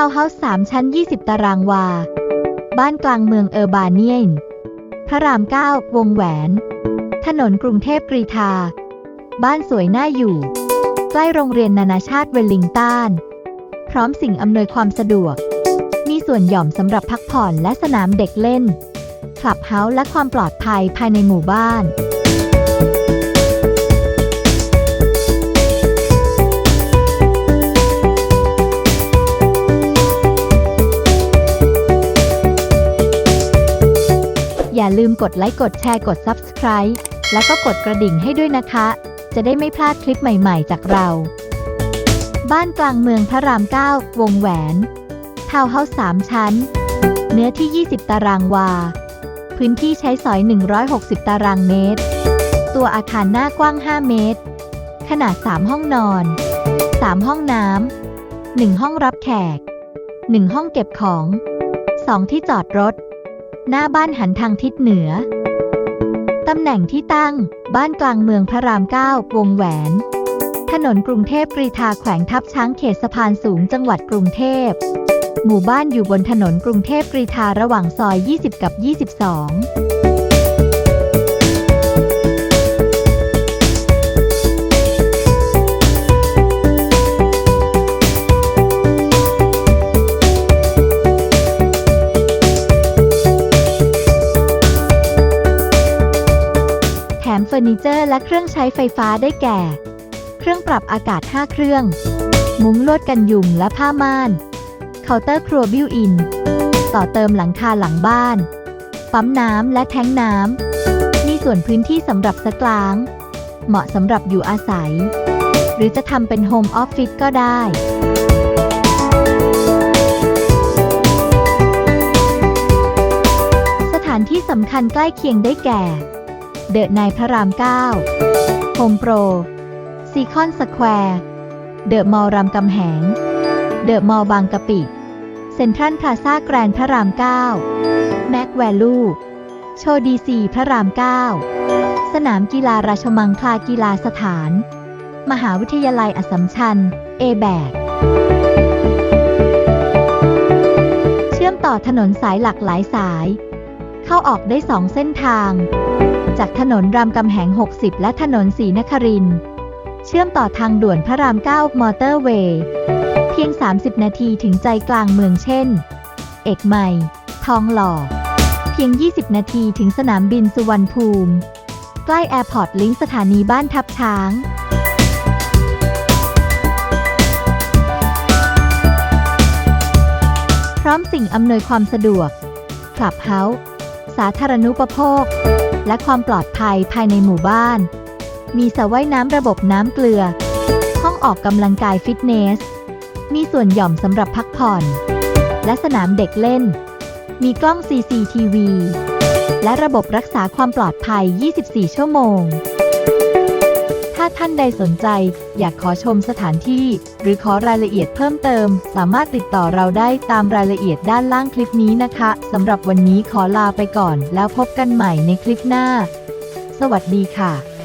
าวน์เฮาส์3ชั้น 20 ตารางวา บ้านกลางเมืองเออร์บาเนียน พระราม 9 วงแหวน ถนนกรุงเทพกรีธา บ้านสวยน่าอยู่ ใกล้โรงเรียนนานาชาติเวลลิงตัน พร้อมสิ่งอำนวยความสะดวก มีส่วนหย่อมสำหรับพักผ่อนและสนามเด็กเล่น คลับเฮาส์และความปลอดภัยภายในหมู่บ้าน ลืมกดไลค์กดแชร์กด Subscribe แล้วก็กดกระดิ่งให้ด้วยนะคะ จะได้ไม่พลาดคลิปใหม่ๆ จากเรา บ้านกลางเมืองพระราม 9 วงแหวน ทาวน์เฮาส์3ชั้น เนื้อที่ 20 ตารางวา พื้นที่ใช้สอย 160 ตารางเมตร ตัวอาคารหน้ากว้าง 5 เมตร ขนาด 3 ห้องนอน 3 ห้องน้ำ 1 ห้องรับแขก 1 ห้องเก็บของ 2 ที่จอดรถ หน้าบ้านหันทางทิศเหนือ ตำแหน่งที่ตั้ง บ้านกลางเมืองพระราม9วงแหวน ถนนกรุงเทพกรีธาแขวงทับช้างเขตสะพานสูงจังหวัดกรุงเทพ หมู่บ้านอยู่บนถนนกรุงเทพกรีธาระหว่างซอย 20 กับ 22 อร์นิเจอร์และเครื่องใช้ไฟฟ้าได้แก่ เครื่องปรับอากาศ 5 เครื่อง มุ้งลวดกันยุงและผ้าม่าน เคาน์เตอร์ครัวบิวอิน ต่อเติมหลังคาหลังบ้าน ปั๊มน้ำและแท้งน้ำ มีส่วนพื้นที่สำหรับสกลาง เหมาะสำหรับอยู่อาศัย หรือจะทำเป็นโฮมออฟฟิศก็ได้สถานที่สำคัญใกล้เคียงได้แก่ เดอะนายพระราม9โฮมโปร ซีคอนสแควร์ เดอะมอลล์รามกำแหง เดอะมอลล์บางกะปิ เซ็นทรัลพลาซ่าแกรนด์พระราม9แม็กแวลู โชว์ดีซีพระราม 9 สนามกีฬาราชมังคลากีฬาสถาน มหาวิทยาลัยอสสัมชัญ เอแบกเชื่อมต่อถนนสายหลักหลายสาย เข้าออกได้สองเส้นทาง จากถนนรามกำแหง 60 และถนนศรีนครินเชื่อมต่อทางด่วนพระราม 9 มอเตอร์เวย์ เพียง 30 นาทีถึงใจกลางเมืองเช่น เอกมัยทองหล่อ เพียง 20 นาทีถึงสนามบินสุวรรณภูมิ ใกล้แอร์พอร์ตลิงสถานีบ้านทับช้างพร้อมสิ่งอำนวยความสะดวกคลับเฮาส์ สาธารณูปโภค และความปลอดภัยภายในหมู่บ้าน มีสระว่ายน้ำระบบน้ำเกลือ ห้องออกกำลังกายฟิตเนส มีส่วนหย่อมสำหรับพักผ่อน และสนามเด็กเล่น มีกล้อง CCTV และระบบรักษาความปลอดภัย 24 ชั่วโมง ท่านใดสนใจ อยากขอชมสถานที่ หรือขอรายละเอียดเพิ่มเติม สามารถติดต่อเราได้ตามรายละเอียดด้านล่างคลิปนี้นะคะสำหรับวันนี้ขอลาไปก่อน แล้วพบกันใหม่ในคลิปหน้า สวัสดีค่ะ